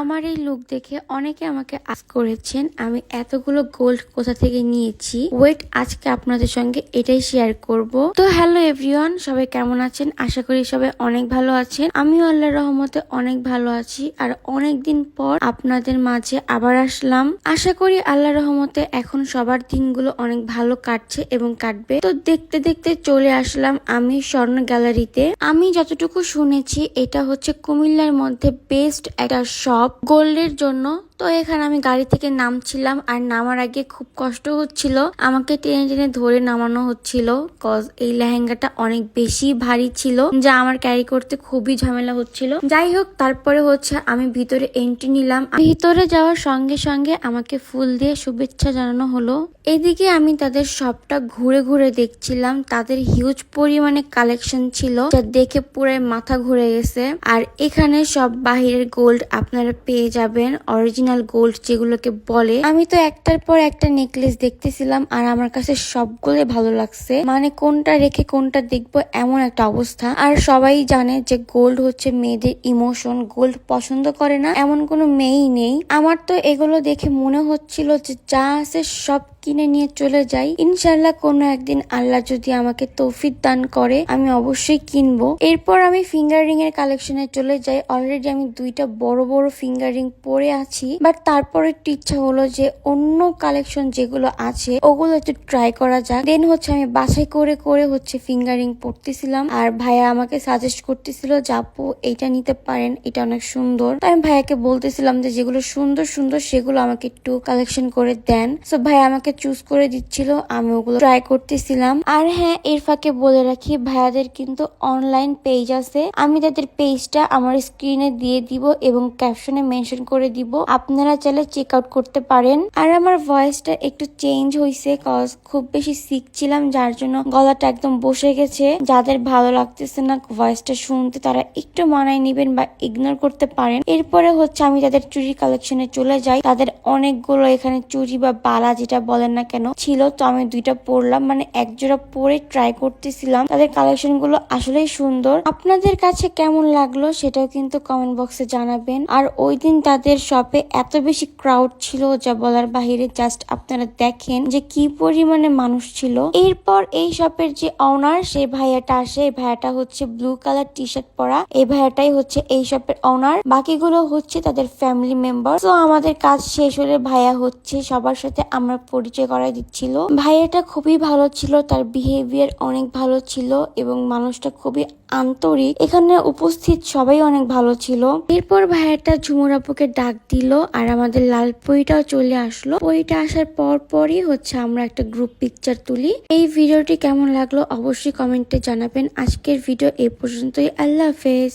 আমার এই লুক দেখে অনেকে আমাকে আস করেছেন, আমি এতগুলো গোল্ড কোথা থেকে নিয়েছি? ওয়েট আজকে আপনাদের সঙ্গে এটাই শেয়ার করব। তো হ্যালো এভরিওয়ান সবাই কেমন আছেন? আশা করি সবাই অনেক ভালো আছেন। আমিও আল্লাহর রহমতে অনেক ভালো আছি। আর অনেক দিন পর আপনাদের মাঝে আবার আসলাম। আশা করি আল্লাহর রহমতে এখন সবার দিনগুলো অনেক ভালো কাটছে এবং কাটবে। তো দেখতে দেখতে চলে আসলাম আমি স্বর্ণ গ্যালারিতে আমি যতটুকু শুনেছি, এটা হচ্ছে কুমিল্লার মধ্যে বেস্ট একটা শপ গোল্ডের জন্য তো এখানে আমি গাড়ি থেকে নামছিলাম আর নামার আগে খুব কষ্ট হচ্ছিল। আমাকে টেনে টেনে ধরে নামানো হচ্ছিল। কজ এই লেহেঙ্গাটা অনেক বেশি ভারী ছিল, যা আমার ক্যারি করতে খুবই ঝামেলা হচ্ছিল। যাই হোক, তারপরে হচ্ছে আমি ভিতরে এন্ট্রি নিলাম। ভিতরে যাওয়ার সঙ্গে সঙ্গে আমাকে ফুল দিয়ে শুভেচ্ছা জানানো হলো। এদিকে আমি তাদের সবটা ঘুরে ঘুরে দেখছিলাম। তাদের হিউজ পরিমাণে কালেকশন ছিল, যা দেখে পুরো মাথা ঘুরে গেছে। আর এখানে সব বাহিরের গোল্ড আপনারা পেয়ে যাবেন। অরিজিনাল গোল্ড যেগুলোকে বলে, আমি তো একটার পর একটা নেকলেস দেখতেছিলাম আর আমার কাছে সবগুলোই ভালো লাগছে। মানে কোনটা রেখে কোনটা দেখব এমন একটা অবস্থা। আর সবাই জানে যে গোল্ড হচ্ছে মেয়েদের ইমোশন গোল্ড পছন্দ করে না, এমন কোনো মেয়েই নেই। আমার তো এগুলো দেখে মনে হচ্ছিল যে যা আছে সব কিনে নিয়ে চলে যাই। ইনশাল্লাহ কোনো একদিন আল্লাহ যদি আমাকে তৌফিক দান করে, আমি অবশ্যই কিনবো। এরপর আমি ফিঙ্গার রিং এর কালেকশনে চলে যাই। অলরেডি আমি দুইটা বড় বড় ফিঙ্গার রিং পরে আছি। বাট তারপরে একটু ইচ্ছা হলো যে অন্য কালেকশন যেগুলো আছে, ওগুলো একটু ট্রাই করা যাক। দেন হচ্ছে আমি বাছাই করে করে হচ্ছে ফিঙ্গার রিং পরতেছিলাম। আর ভাইয়া আমাকে সাজেস্ট করতেছিল যে, আপু, এইটা নিতে পারেন, এটা অনেক সুন্দর। তো আমি ভাইয়াকে বলতেছিলাম যে, যেগুলো সুন্দর সুন্দর, সেগুলো আমাকে একটু কালেকশন করে দেন। সো ভাইয়া আমাকে চুজ করে দিচ্ছিল, আমি ওগুলো ট্রাই করতেছিলাম। আর হ্যাঁ এর ফাঁকে বলে রাখি, ভাইয়াদের কিন্তু অনলাইন পেজ আছে। আমি তাদের পেজটা আমার স্ক্রিনে দিয়ে দিব এবং ক্যাপশনে মেনশন করে দিব। আপনারা চাইলে চেক আউট করতে পারেন। আর আমার ভয়েসটা একটু চেঞ্জ হয়েছে কজ খুব বেশি শিখছিলাম যার জন্য গলাটা একদম বসে গেছে। যাদের ভালো লাগতেছে না ভয়েসটা শুনতে, তারা একটু মানায় নিবেন বা ইগনোর করতে পারেন। এরপরে হচ্ছে আমি তাদের চুরি কালেকশনে চলে যাই। তাদের অনেকগুলো এখানে চুরি বা বালা যেটা বলেন না কেন, ছিল। তো আমি দুইটা পরলাম মানে এক জোড়া পরে ট্রাই করতেছিলাম। তাদের কালেকশনগুলো আসলেই সুন্দর। আপনাদের কাছে কেমন লাগল সেটাও কিন্তু কমেন্ট বক্সে জানাবেন। আর ওই দিন তাদের শপে এত বেশি ক্রাউড ছিল যা বলার বাহিরে জাস্ট আপনারা দেখেন যে কি পরিমাণে মানুষ ছিল। এরপর এই শপের যে অনার সেই ভাইয়াটা আসে। এই ভাইয়াটা হচ্ছে ব্লু কালার টি শার্ট পরা। এই ভাইয়াটাই হচ্ছে এই শপের অনার বাকিগুলো হচ্ছে তাদের ফ্যামিলি মেম্বার তো আমাদের কাজ শেষ হলে ভাইয়া হচ্ছে সবার সাথে আমরা পরিচয় করাই দিচ্ছিল। ভাইয়াটা খুবই ভালো ছিল, তার বিহেভিয়ার অনেক ভালো ছিল এবং মানুষটা খুবই আন্তরিক। এখানে উপস্থিত সবাই অনেক ভালো ছিল। এরপর ভাইয়াটা ঝুমুর আপুকে ডাক দিল আর আমাদের লাল পইটাও চলে আসলো। পইটা আসার পর পরই হচ্ছে আমরা একটা গ্রুপ পিকচার তুলি। এই ভিডিওটি কেমন লাগল অবশ্যই কমেন্টে জানাবেন। আজকের ভিডিও এই পর্যন্তই। আল্লাহ হাফেজ।